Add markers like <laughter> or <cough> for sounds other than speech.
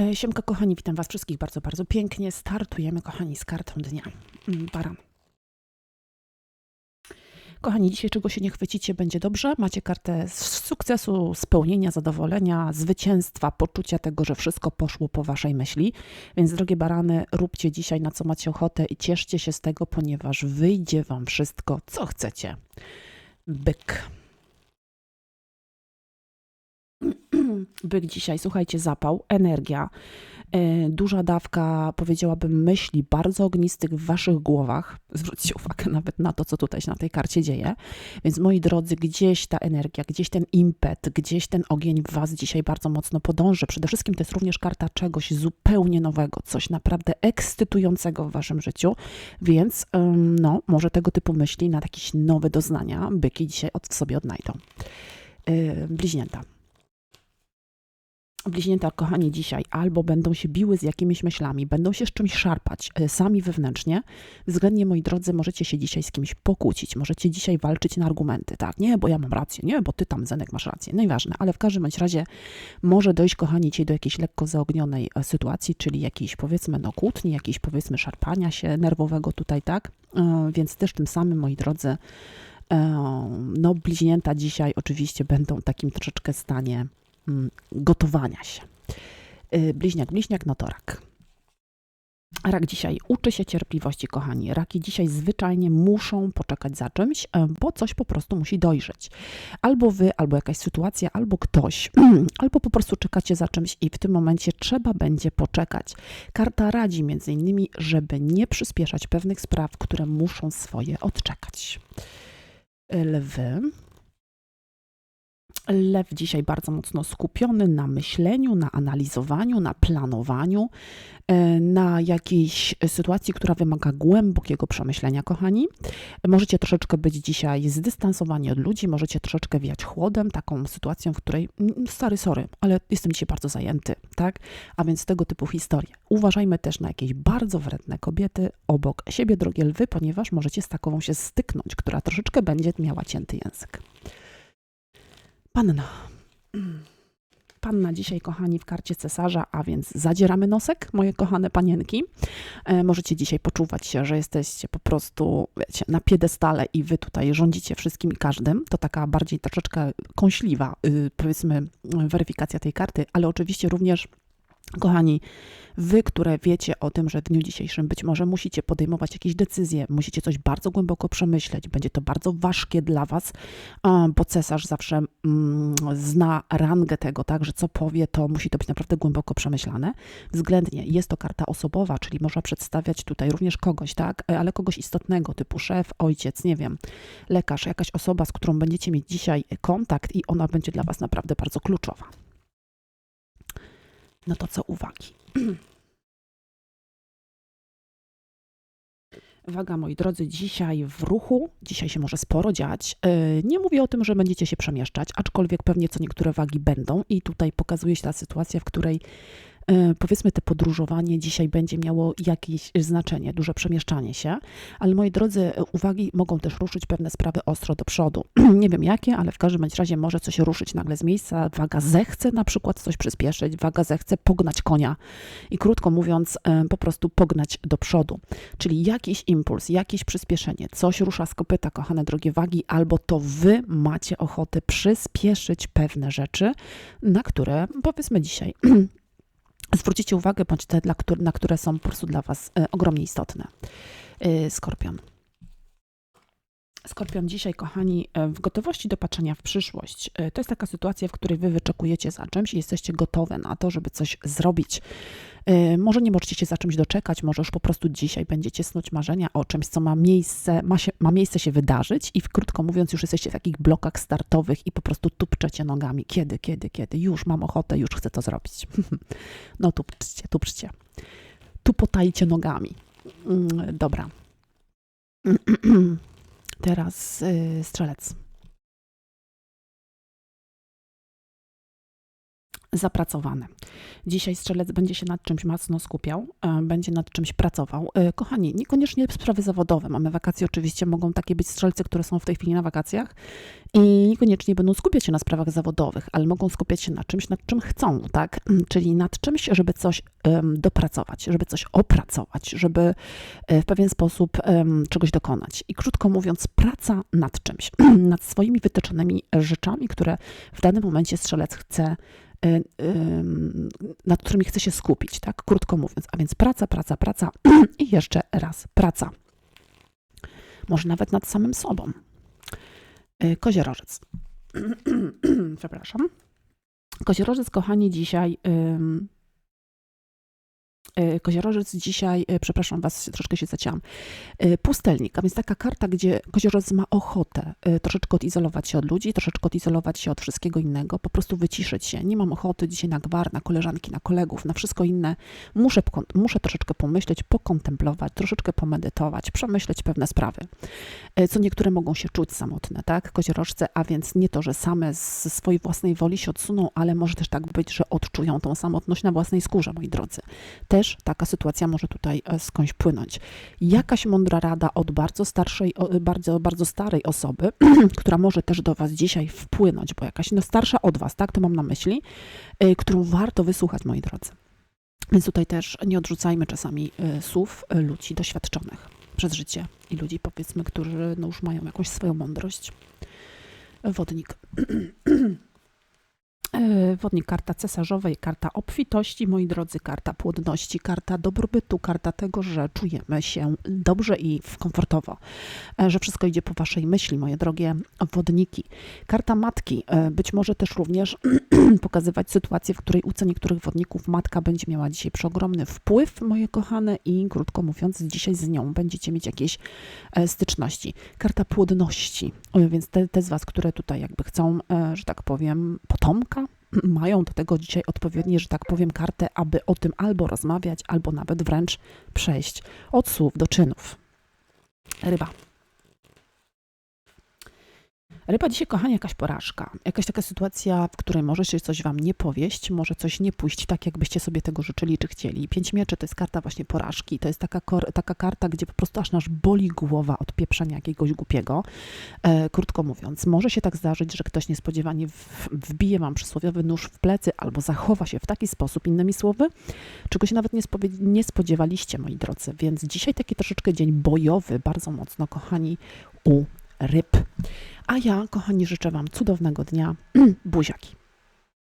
E, Siemka kochani, witam was wszystkich bardzo, bardzo pięknie. Startujemy kochani z kartą dnia. Mm, Baran. Kochani, dzisiaj czego się nie chwycicie, będzie dobrze. Macie kartę sukcesu, spełnienia, zadowolenia, zwycięstwa, poczucia tego, że wszystko poszło po waszej myśli. Więc drogie barany, róbcie dzisiaj na co macie ochotę i cieszcie się z tego, ponieważ wyjdzie wam wszystko, co chcecie. Byk. <clears throat> Byk dzisiaj, słuchajcie, zapał, energia, e, duża dawka, powiedziałabym, myśli bardzo ognistych w waszych głowach. Zwróćcie uwagę nawet na to, co tutaj się na tej karcie dzieje. Więc moi drodzy, gdzieś ta energia, gdzieś ten impet, gdzieś ten ogień w was dzisiaj bardzo mocno podąży. Przede wszystkim to jest również karta czegoś zupełnie nowego, coś naprawdę ekscytującego w waszym życiu. Więc no, może tego typu myśli na jakieś nowe doznania byki dzisiaj od, w sobie odnajdą. Yy, bliźnięta. Bliźnięta, kochani, dzisiaj albo będą się biły z jakimiś myślami, będą się z czymś szarpać e, sami wewnętrznie. Względnie, moi drodzy, możecie się dzisiaj z kimś pokłócić, możecie dzisiaj walczyć na argumenty, tak? Nie, bo ja mam rację, nie, bo ty tam, Zenek, masz rację. Nieważne, ale w każdym bądź razie może dojść, kochani, dzisiaj do jakiejś lekko zaognionej e, sytuacji, czyli jakiejś, powiedzmy, no kłótni, jakiejś, powiedzmy, szarpania się nerwowego tutaj, tak? E, Więc też tym samym, moi drodzy, no bliźnięta dzisiaj oczywiście będą w takim troszeczkę stanie gotowania się. Y, Bliźniak, bliźniak, no to rak. Rak dzisiaj uczy się cierpliwości, kochani. Raki dzisiaj zwyczajnie muszą poczekać za czymś, e, bo coś po prostu musi dojrzeć. Albo wy, albo jakaś sytuacja, albo ktoś, <clears throat> albo po prostu czekacie za czymś i w tym momencie trzeba będzie poczekać. Karta radzi między innymi, żeby nie przyspieszać pewnych spraw, które muszą swoje odczekać. Lwy. Lew dzisiaj bardzo mocno skupiony na myśleniu, na analizowaniu, na planowaniu, e, na jakiejś sytuacji, która wymaga głębokiego przemyślenia, kochani. Możecie troszeczkę być dzisiaj zdystansowani od ludzi, możecie troszeczkę wiać chłodem, taką sytuacją, w której stary, sorry, ale jestem dzisiaj bardzo zajęty, tak? A więc tego typu historie. Uważajmy też na jakieś bardzo wredne kobiety obok siebie, drogie lwy, ponieważ możecie z takową się styknąć, która troszeczkę będzie miała cięty język. Panna. Panna dzisiaj, kochani, w karcie cesarza, a więc zadzieramy nosek, moje kochane panienki. E, możecie dzisiaj poczuwać się, że jesteście po prostu, wiecie, na piedestale i wy tutaj rządzicie wszystkim i każdym. To taka bardziej troszeczkę kąśliwa, y, powiedzmy, weryfikacja tej karty, ale oczywiście również Kochani, wy, które wiecie o tym, że w dniu dzisiejszym być może musicie podejmować jakieś decyzje, musicie coś bardzo głęboko przemyśleć, będzie to bardzo ważkie dla was, bo cesarz zawsze mm, zna rangę tego, tak, że co powie, to musi to być naprawdę głęboko przemyślane. Względnie jest to karta osobowa, czyli można przedstawiać tutaj również kogoś, tak, e, ale kogoś istotnego, typu szef, ojciec, nie wiem, lekarz, jakaś osoba, z którą będziecie mieć dzisiaj kontakt i ona będzie dla was naprawdę bardzo kluczowa. No to co uwagi? <clears throat> Waga, moi drodzy, dzisiaj w ruchu, dzisiaj się może sporo dziać. Yy, Nie mówię o tym, że będziecie się przemieszczać, aczkolwiek pewnie co niektóre wagi będą i tutaj pokazuje się ta sytuacja, w której powiedzmy te podróżowanie dzisiaj będzie miało jakieś znaczenie, duże przemieszczanie się, ale moi drodzy, uwagi mogą też ruszyć pewne sprawy ostro do przodu. <clears throat> Nie wiem jakie, ale w każdym razie może coś ruszyć nagle z miejsca, waga zechce na przykład coś przyspieszyć, waga zechce pognać konia i krótko mówiąc yy, po prostu pognać do przodu. Czyli jakiś impuls, jakieś przyspieszenie, coś rusza z kopyta, kochane drogie wagi, albo to wy macie ochotę przyspieszyć pewne rzeczy, na które powiedzmy dzisiaj <clears throat> zwrócicie uwagę, bądź te, dla, na które są po prostu dla was e, ogromnie istotne. E, Skorpion. Skorpion dzisiaj, kochani, e, w gotowości do patrzenia w przyszłość. E, To jest taka sytuacja, w której wy wyczekujecie za czymś i jesteście gotowe na to, żeby coś zrobić. E, Może nie możecie się za czymś doczekać, może już po prostu dzisiaj będziecie snuć marzenia o czymś, co ma miejsce, ma, się, ma miejsce się wydarzyć i w krótko mówiąc już jesteście w takich blokach startowych i po prostu tupczecie nogami. Kiedy, kiedy, kiedy? Już mam ochotę, już chcę to zrobić. <laughs> No tupczcie, tupczcie. Tu potajcie nogami. Mm, Dobra. <clears throat> Teraz y, strzelec. Zapracowane. Dzisiaj strzelec będzie się nad czymś mocno skupiał, e, będzie nad czymś pracował. E, Kochani, niekoniecznie sprawy zawodowe. Mamy wakacje, oczywiście mogą takie być strzelcy, które są w tej chwili na wakacjach i niekoniecznie będą skupiać się na sprawach zawodowych, ale mogą skupiać się na czymś, nad czym chcą, tak? <clears throat> Czyli nad czymś, żeby coś dopracować, żeby coś opracować, żeby e, w pewien sposób czegoś dokonać. I krótko mówiąc, praca nad czymś, <clears throat> nad swoimi wytyczonymi rzeczami, które w danym momencie strzelec chce nad którymi chce się skupić, tak? Krótko mówiąc. A więc praca, praca, praca <clears throat> i jeszcze raz praca. Może nawet nad samym sobą. Y, Koziorożec. <clears throat> Przepraszam. Koziorożec, kochani, dzisiaj. Y, Koziorożec dzisiaj, y, przepraszam was, troszkę się zacięłam. Y, Pustelnik, a więc taka karta, gdzie koziorożec ma ochotę troszeczkę odizolować się od ludzi, troszeczkę odizolować się od wszystkiego innego, po prostu wyciszyć się. Nie mam ochoty dzisiaj na gwar, na koleżanki, na kolegów, na wszystko inne. Muszę, muszę troszeczkę pomyśleć, pokontemplować, troszeczkę pomedytować, przemyśleć pewne sprawy. Co niektóre mogą się czuć samotne, tak? Koziorożce, a więc nie to, że same ze swojej własnej woli się odsuną, ale może też tak być, że odczują tą samotność na własnej skórze, moi drodzy. Też taka sytuacja może tutaj e, skądś płynąć jakaś mądra rada od bardzo starszej, bardzo, bardzo starej osoby, <clears throat> która może też do Was dzisiaj wpłynąć, bo jakaś no, starsza od Was, tak, to mam na myśli, y, którą warto wysłuchać, moi drodzy. Więc tutaj też nie odrzucajmy czasami y, słów ludzi doświadczonych przez życie i ludzi, powiedzmy, którzy no, już mają jakąś swoją mądrość. Wodnik. <clears throat> E, Wodnik, karta cesarzowej, karta obfitości, moi drodzy, karta płodności, karta dobrobytu, karta tego, że czujemy się dobrze i komfortowo, e, że wszystko idzie po waszej myśli, moje drogie wodniki. Karta matki, e, być może też również <clears throat> pokazywać sytuację, w której u niektórych wodników matka będzie miała dzisiaj przeogromny wpływ, moje kochane, i krótko mówiąc, dzisiaj z nią będziecie mieć jakieś styczności. Karta płodności, więc te, te z was, które tutaj jakby chcą, że tak powiem, potomka, mają do tego dzisiaj odpowiednie, że tak powiem, kartę, aby o tym albo rozmawiać, albo nawet wręcz przejść od słów do czynów. Ryba. Ryba dzisiaj, kochani, jakaś porażka. Jakaś taka sytuacja, w której może się coś wam nie powieść, może coś nie pójść tak, jakbyście sobie tego życzyli czy chcieli. Pięć mieczy to jest karta właśnie porażki. To jest taka, taka karta, gdzie po prostu aż nasz boli głowa od pieprzenia jakiegoś głupiego. E, krótko mówiąc, może się tak zdarzyć, że ktoś niespodziewanie w, wbije wam przysłowiowy nóż w plecy albo zachowa się w taki sposób, innymi słowy, czego się nawet nie, nie spodziewaliście, moi drodzy. Więc dzisiaj taki troszeczkę dzień bojowy, bardzo mocno, kochani, u ryb. A ja, kochani, życzę wam cudownego dnia. <clears throat> Buziaki.